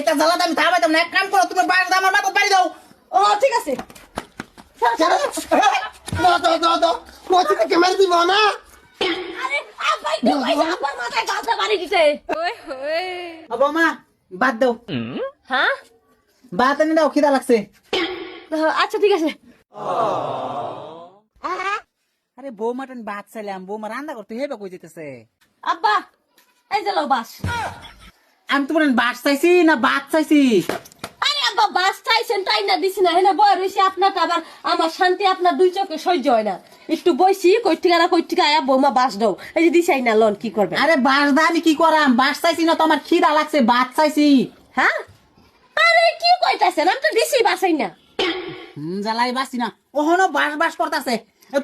এটা জ্বালাতে আমি থামাইতাম না এক কাম করো তুমি বাড়ি আমার মাথা বাড়ি দাও। ও ঠিক আছে। মেরে দিব না। বাদ দাও। হ্যাঁ? এনে দাও খিদা লাগছে। আচ্ছা ঠিক আছে। আরে বৌমা টান চাইলাম। বৌমা রান্না করতে হেবে কই যেতেছে? আব্বা এই যে বাস আমি তোমার বাস চাইছি না ভাত চাইছি? আরে আব্বা বাস চাইছেন তাই না দিছি না। হেনা বয় রইছি আপনার আবার আমার শান্তি আপনার দুই চোখে সহ্য হয় না। একটু বইছি কই ঠিকা কই ঠিকা আয়া বৌমা বাস দাও। এই যে দিছাই না লন কি করবে আরে বাস দা আমি কি করাম? বাস চাইছি না তো আমার খিদা লাগছে ভাত চাইছি। হ্যাঁ? আরে কি কইতাছেন? আমি তো দিছি বাসাই না। হুম জ্বালাই বাসি না। ওহনো বাস বাস করতেছে।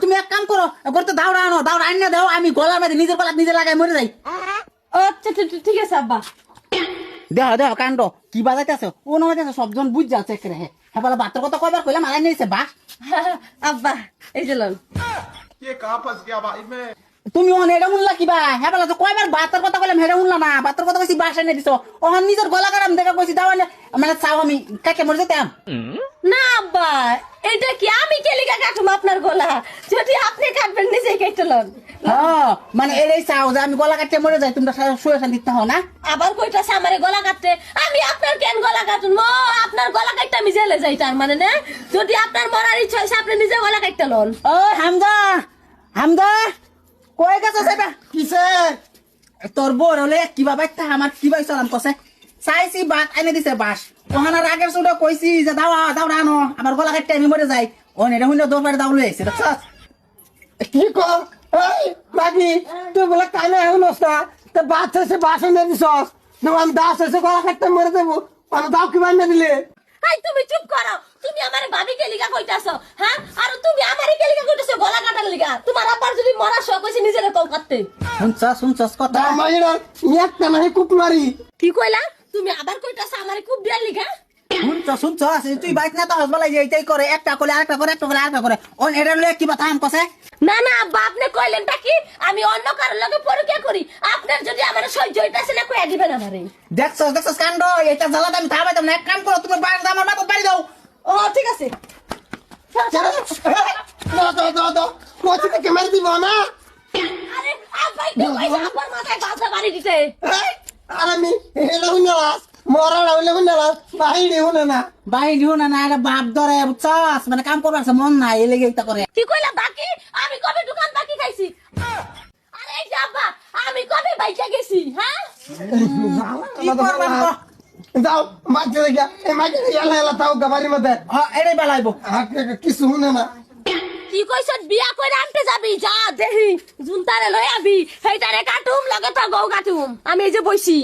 তুমি এক কাম করো করতে দাওড়া আনো দাওড়া আনিয়ে দাও আমি গলার মধ্যে নিজের গলা নিজে লাগাই মরে যাই। আচ্ছা ঠিক আছে আব্বা। দেহ দেহ কাণ্ড। কি বাজাইতেছ ও নামাইতেছ সবজন বুঝ হে হ্যাঁ বলে বাতর কথা কয়বার কইলাম আলাই নিয়েছে বা। আব্বা এই যে তুমি অন এটা উনলা কিবা? হ্যাঁ বলে কয়বার বাতর কথা কইলাম হেড়ে উনলা না? বাতর কথা কইছি বাসা এনে দিছ। অহন নিজের গলা কারাম দেখা কইছি দাও মানে চাও আমি কাকে মরে যেতাম না এটা কি? আমি কেলিকা কাটুম আপনার গলা। যদি আপনি কাটবেন নিজেই কেটে লন। হ্যাঁ মানে এটাই চাও যে আমি গলা কাটতে মরে যাই তোমরা শুয়ে শান্তিতে হও না? আবার কইতাছে আমারে গলা কাটতে। আমি আপনার কেন গলা কাটুন মো আপনার গলা কাটতে আমি জেলে যাই তার মানে না? যদি আপনার মরার ইচ্ছা হয়েছে আপনি নিজে গলা কাটতে লন। ও হামদা হামদা কই গেছে সেটা? কিসে তোর বোর হলে কিবা বাইতে আমার কি বাই চলাম কসে? চাইছি বাত এনে দিছে বাস। ওখানে আগের চুড়ে কইছি যে দাও দাও আনো আমার গলা কাটতে আমি মরে যাই ও নেড়ে হইলে দোকানে দাও লই আইছে দেখছস কি কর এই বাকি তুই বলে কানে এখন না তো বাস এসে বাস এনে দিছস। তোমার আমি দাস এসে গলা কাটতে মরে দেবো আমি দাও কি বানিয়ে দিলে? হাই তুমি চুপ করো তুমি আমারে ভাবি কেলিকা কইতাছো হ্যাঁ আর তুমি আমারে কেলিকা কইতাছো গলা কাটার লিগা। তোমার আব্বার যদি মরা শখ হইছে নিজের কল কাটতে শুনছস শুনছস কথা। মাইরা একটা নাহি কুকুমারি কি কইলা? তুমি আবার কইতাছো আমারে খুব বিয়ার লিগা? শুনছ শুনছস তুই বাইক না তো হসবালাই যে এইটাই করে একটা করে আরেকটা করে একটা করে আরেকটা করে। ও এটা লয়ে কিবা থাম কসে না না আব্বা আপনি কইলেনটা কি? আমি অন্য কারোর লগে পরীক্ষা করি। আপনার যদি আমার সহ্য হইতাছে না কইয়া দিবেন আমারে। দেখছস দেখছস কাণ্ড এটা জ্বালাতে আমি থামাইতাম না এক কাম করো তুমি বাড়ি আমার মাথা বাড়ি দাও। ও ঠিক আছে। দাও দাও দাও দাও কচি থেকে দিব না? আরে আব্বাই তো কইছে আব্বার মাথায় গাছটা বাড়ি দিতে। আর আমি হেলে হুনে লাস মরা হইলে হুনে লাস বাহিরে হুনে না বাড়ি দিও না না এটা বাপ ধরে বুঝছস? মানে কাম করবার আছে মন নাই এলে এটা করে। কি কইলা বাকি? আমি কবে দোকান বাকি খাইছি? আরে এই যে আব্বা আমি কবে বাইকে গেছি হ্যাঁ? কি করবেন কো? যাও মাঝে দেখা এই মাঝে এলা এলা তাও গাবারির মধ্যে। হ্যাঁ এটাই বেলাইবো। কিছু হুনে না। কি কইছ বিয়া কইরা আনতে যাবি? যা, দেহি। জুনতারে লই আবি। হেইটারে কাটুম, লগে তো গৌ কাটুম। আমি এই যে বইছি